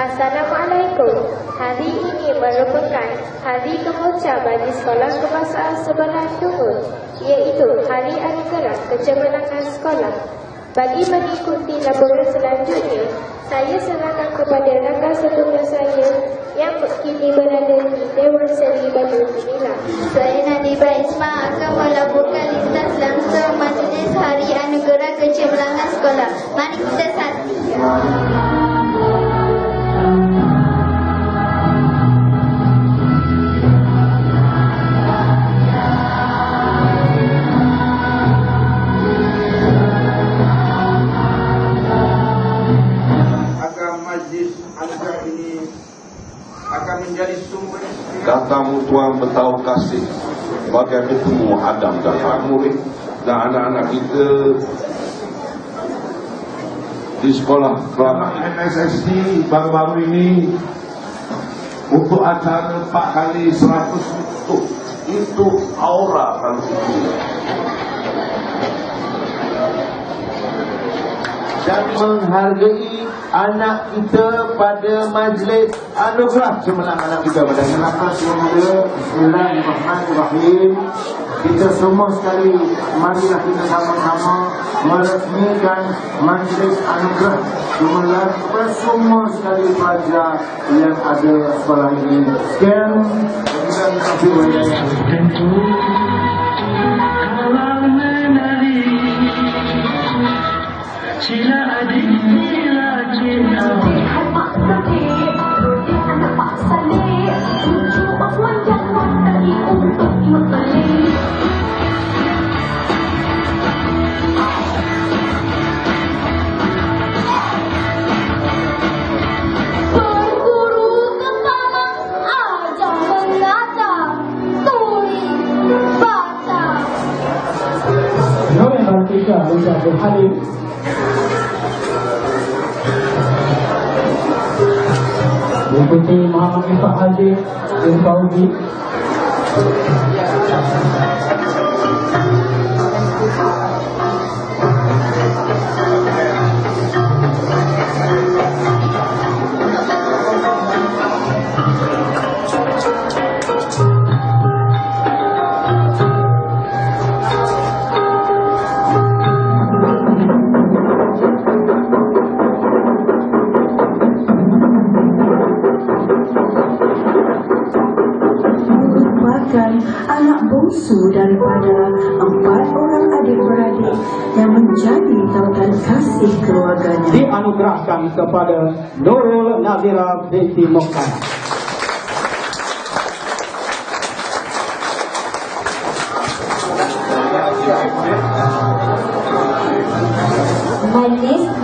Assalamualaikum. Hari ini merupakan hari kemuncak bagi sekolah kebahasaan sebelah Tungun, iaitu Hari Anugerah Kecemerlangan Sekolah. Bagi mengikuti laporan selanjutnya, saya serahkan kepada rakan setunggal saya yang kini berada di Dewan Seri Batu Sembilan. Saya Nadiba Isma akan melaporkan lintas langsung Majlis Hari Anugerah Kecemerlangan Sekolah. Mari kita saksikan. Akan menjadi sumber inspirasi. Kata mutual bertahu kasih. Bagai bertemu Adam dan Murid Dan anak-anak kita Di sekolah kelana. NSSD baru-baru ini untuk acara 4 kali 100 itu Itu aura kalau itu dan menghargai anak kita pada majlis anugerah. Cemerlang anak kita pada kenapa semoga Bismillahirrahmanirrahim. Kita semua sekali marilah kita sama-sama meresmikan majlis anugerah. Cemerlang semua sekali pelajar yang ada sekolah ini. Sekian. Terima God. We thank you. Hallelujah. We put the mama in for Hadi, in for merupakan anak bungsu daripada empat orang adik-beradik yang menjadi tautan kasih keluarganya. dianugerahkan kepada Nurul Nazira binti Mokhtar.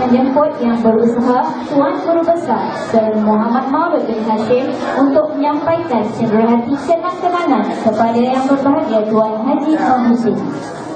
Menjemput yang berusaha Tuan Guru Besar Sir Muhammad Maulud bin Hashim untuk menyampaikan cenderahati kenang-kenangan kepada yang berbahagia Tuan Haji. Saya